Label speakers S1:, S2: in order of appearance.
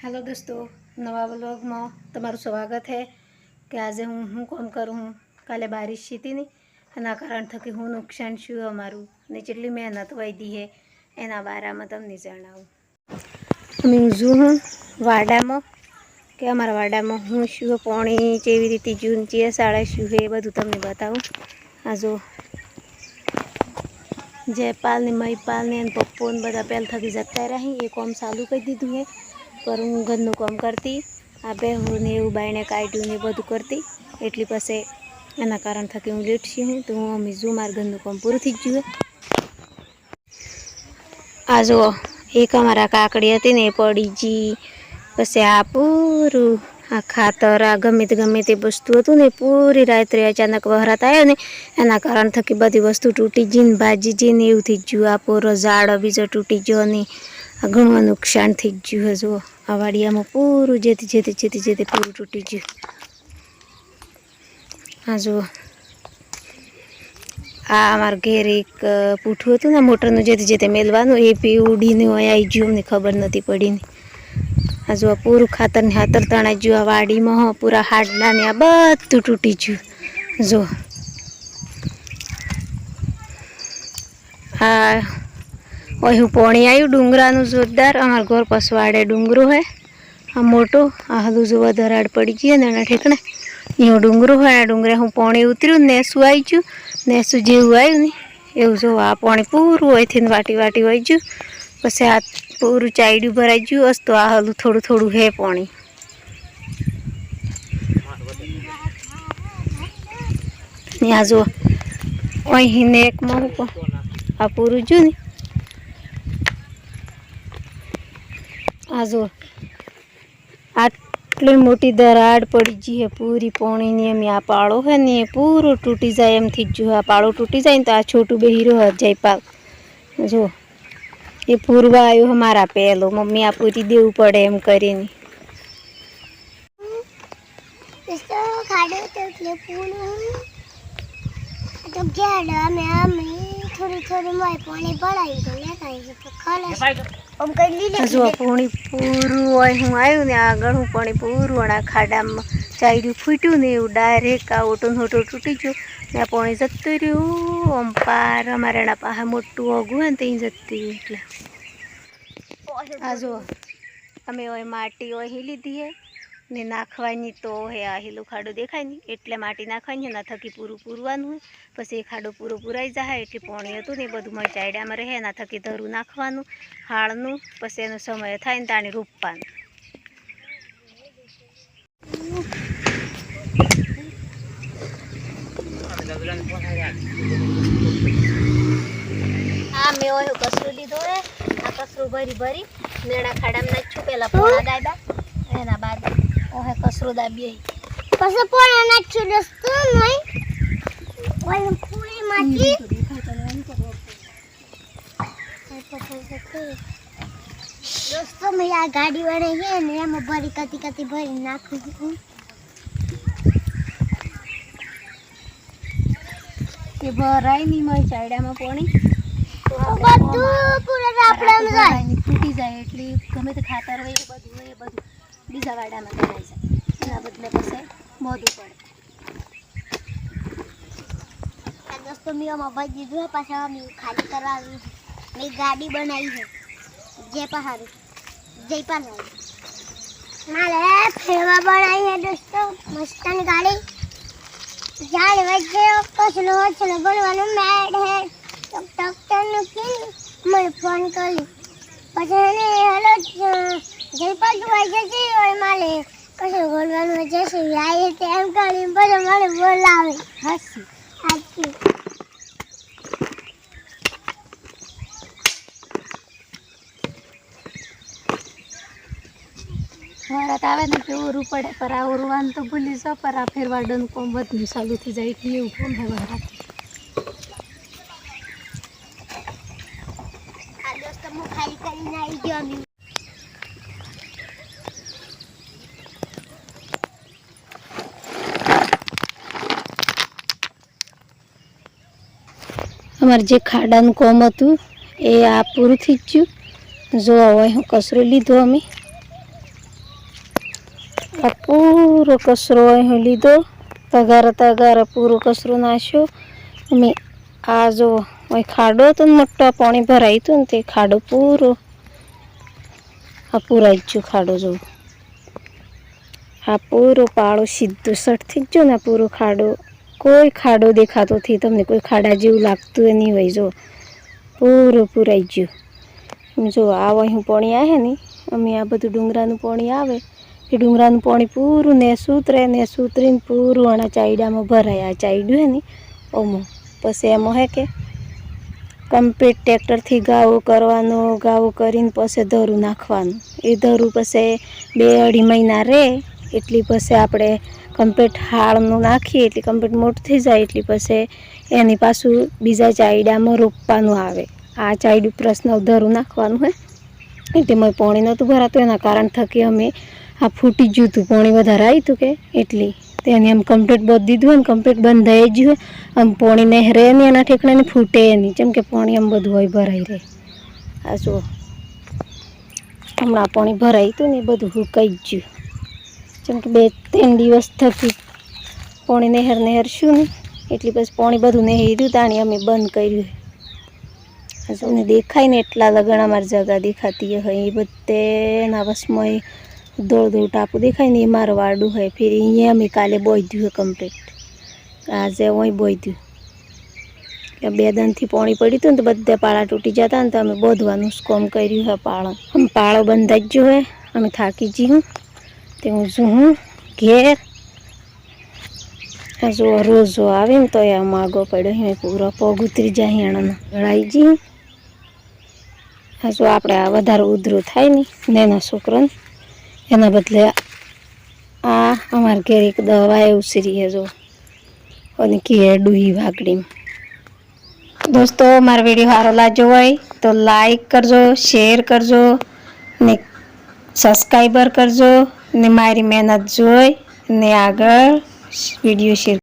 S1: Hello દોસ્તો, નવા વ્લોગમાં તમારું સ્વાગત છે કે આજે હું હું કામ કરું? હું કાલે બારિશ હતી ને એના કારણ થકી હું નુકસાન છું અમારું ને જેટલી મહેનત વધી છે એના બારામાં તમને જણાવું. અમે જું હું વાડામાં કે અમારા વાડામાં હું શું પાણી કેવી રીતે જૂન છે શાળા શું છે એ બધું તમને બતાવું. આ જો જયપાલ ને મહીપાલ ને પપ્પો ને બધા પહેલ થકી જતા રહી એ કોમ ચાલુ કરી દીધું છે પર હું ઘરનું કામ કરતી, આ બેહું ને એવું બાયણે કાઢ્યું ને બધું કરતી. એટલી પછી એના કારણ થકી હું લેટ છું તો હું મમ્મી જો મારા ઘરનું કામ પૂરું થઈ ગયું આ જુઓ, એક અમારા કાકડી હતી ને એ પડી જી. પછી આ પૂરું, આ ખાતર, આ ગમે તે ગમે તે વસ્તુ હતું ને પૂરી રાત્રે અચાનક વહરાત આવ્યો ને, એના કારણ થકી બધી વસ્તુ તૂટી જઈને ભાજી જઈને એવું થઈ ગયું. આ પૂરો ઝાડ બીજો તૂટી ગયો ને આ ઘણું નુકસાન થઈ ગયું હજુ આ વાડિયામાં પૂરું જેથી જેથી જેથી જેથી પૂરું તૂટી ગયું. હા જુઓ. આ અમારા ઘેર એક પૂઠું હતું ને મોટરનું જેથી જેતે મેલવાનું, એ પી ઉડીને આવી ગયું, અમને ખબર નથી પડીને. આ જો પૂરું ખાતર ને હાતર તણાઈ ગયું, આ વાડીમાં પૂરા હાડના ને આ બધું તૂટી ગયું. જો આ અહીં પોણી આવ્યું ડુંગરાનું જોરદાર. અમારા ઘર પસવાડે ડુંગરું હોય આ મોટું, આ હદું જોવા ધરાડ પડી ગઈ ને એના ઠેકણે. અહીં ડુંગરું હોય આ ડુંગરે હું પોણી ઉતર્યું નેસું આવી ગયું. નેસું જેવું આવ્યું ને, એવું જો આ પાણી પૂરું હોયથી વાટી વાટી હોય ગયું. પછી આ પૂરું ચાયડું ભરાઈ ગયું હસ તો આ હલું થોડું થોડું હે પાણી. ત્યાં જો અહીં ને એકમાં હું આ પૂરું જો ને આ જો આટલી મોટી દરાડ પડી ગઈ હે પૂરી પોણીની એમ આ પાળો હે ને એ પૂરો તૂટી જાય એમથી જ જો આ પાળો તૂટી જાય ને તો આ છોટું બે હીરો હજ જાય પાક. જો એ પૂરવા આવ્યો મારા પહેલો મમ્મી આ પૂરી દેવું પડે એમ કરીને.
S2: ખાડો તો એટલે પૂરું તો ઘેડ અમે અમે થોડી થોડી મોય પાણી ભરાઈ તો લેતા આવીએ તો ખલાસ આમ
S1: જો પાણી પૂરું હોય હું આવ્યું ને આગળ હું પાણી પૂરું અને આ ખાડામાં ચાયડું ફૂટ્યું ને એવું ડાયરેક્ટ આ ઓટો નોટો તૂટી ગયો. ને આ પાણી જતું રહ્યું આમ પાર અમારે એના પાસે મોટું ઓગું હોય ને ત્યાં જતું એટલે. આ જો અમે હોય માટી હોય લીધી હે. ને નાખવાની તો હે આ હેલું ખાડો દેખાય ને એટલે માટી નાખવાની એના થકી પૂરું પૂરવાનું હોય પછી એ ખાડો પૂરો પૂરાઈ જાય એટલે પાણી હતું ને એ બધું મચાયડામાં ચાયડામાં રહે એના થકી ધરું નાખવાનું, હાળનું, પછી એનો સમય થાય ને તાણી રૂપવાનું. આ મેં ઓયો કસરું દીધો હે. આ કસરું ભરી ભરી. મેળા ખાડામાં નાખ્યું, પેલા પોણા દાબ્યા એના બાદ ઓહે કસરો દાબી
S2: પછી પણ નાખ્યું દોસ્તો નહીં ઓય પૂરી માટી દોસ્તો મેં આ ગાડી વાળે છે ને એમાં ભરી કતી કતી ભરી નાખું છું.
S1: એ ભરાય નહીં મારી ચાયડામાં પાણી.
S2: બધું પૂરા રાપડામાં જાય
S1: તૂટી જાય એટલે ગમે તે ખાતર હોય એ બધું હોય એ બધું. બીજા વાડામાં ભરાઈ જાય એના બદલે પછી મોદું પડે.
S2: આ દોસ્તો મેં આમાં ભરી દીધું છે, પાછા મેં ખાલી કરાવી મેં ગાડી બનાવી છે, જે પહાડી જય પહાડી મારે ફેરવા બનાવી છે દોસ્તો, મસ્તની ગાડી. ઝાડ વચ્ચે કસલો વચલો બનવાનું મેડ હે ડોક્ટરનું કીધું, મને ફોન કરી પછી એને હેલો પાછું આવી જતી હોય મારે. કશું બોલવાનું જશે આવી તેમ કરી પછી મને બોલાવે.
S1: હસી
S2: સાચું
S1: વરત આવે ને કે ઓરું પડે પર આ રૂવાનું તો ભૂલી જાઓ પર આ ફેરવાડનું કોમ બધું ચાલુ થઈ જાય એટલે એવું કોમ હે વરાત
S2: આ દોસ્તો હું ખાલી કરીને આવી ગયો અમે
S1: અમારે જે ખાડાનું કોમ હતું, એ આ પૂરું થઈ ગયું જો હોય હું કચરો લીધો અમે. આ પૂરો કચરો અહીં લીધો. તગારા તગારા પૂરો કચરો નાખ્યો. અમે આ જો અહીં ખાડો હતો ને મોટો પાણી ભરાયું હતું ને તે ખાડો પૂરો. આ પૂરાઈ ગયો ખાડો જો આ પૂરો પાળો સીધો સટ થઈ ગયો ને આ પૂરો ખાડો. કોઈ ખાડો દેખાતો નથી. તમને કોઈ ખાડા જેવું લાગતું નહીં હોય. જો, પૂરું પૂરાઈ ગયું. જો આ અહીં પાણી આવે ને, અમે આ બધું ડુંગરાનું પાણી આવે. એ ડુંગરાનું પાણી પૂરું ને સૂતરે ને સૂતરીને પૂરું આના ચાયડામાં ભરાય. આ ચાયડું હે ને, ઓમો, પછી એમાં હે કે કમ્પ્લીટ ટ્રેક્ટરથી ગાવો કરવાનો, ગાવો કરીને પછી ધરું નાખવાનું. એ ધરું પછી બે અઢી મહિના રહે, એટલી પછી આપણે કમ્પ્લીટ હાળનું નાખીએ એટલે કમ્પ્લીટ મોટું થઈ જાય એટલી પછી એની પાછું બીજા ચાયડામાં રોપવાનું આવે. આ ચાયડું પ્રશ્ન ધરું નાખવાનું હોય એટલે મેં પાણી નહોતું ભરાતું, એના કારણ થકી અમે આ ફૂટી ગયું હતું, પાણી વધારે આવ્યું હતું કે. એટલી તેને એમ કમ્પ્લીટ બધી દીધું અને કમ્પ્લીટ બંધ થઈ ગયું આમ પાણી નહીં રહે નહીં, એના ઠેકડાને ફૂટે નહીં. જેમ કે પાણી આમ બધું હોય ભરાઈ રહે. આ જુઓ. હમણાં પાણી ભરાયું હતું ને બધું હું કહી ગયું. જેમ કે બે ત્રણ દિવસ થકી પોણી નહેર નહેર શું ને? એટલી પછી પોણી બધું નહેર્યું તાણી અમે બંધ કર્યું. તમને દેખાય ને એટલા લગણ અમારી જગા દેખાતી હોય એ બધે એના વસમાં દોડ દોડ ટાપુ દેખાય ને, એ મારું વાડું હોય ફિર અહીંયા અમે કાલે બોધ્યું હોય કમ્પ્લીટ આજે અહીં બોધ્યું બે દનથી પાણી પડ્યું હતું ને તો બધા પાળા તૂટી જતા ને તો અમે બોધવાનું જ કોમ કર્યું હોય પાળો. આમ પાળો બંધાઈ જ ગયો હોય અમે થાકી જઈએ તે હું જોઉં ઘેર જો રોજ જો આવે ને તો એ માગો પડ્યો અહીં પૂરો પગ ઉતરી જાય હેણાનો ગળાઈ જઈએ આ જો આપણે આ વધારે ઉધરું થાય ને, નાના છોકરાને એના બદલે આ અમારા ઘેર એક દવા એવું સીરી જો અને ઘેર ડુહી વાગડી દોસ્તો, મારો વીડિયો સારો લાગ્યો હોય તો લાઈક કરજો, શેર કરજો ને સબસ્ક્રાઈબર કરજો. ને મારી મહેનત જોઈ ને આગળ વીડિયો શેર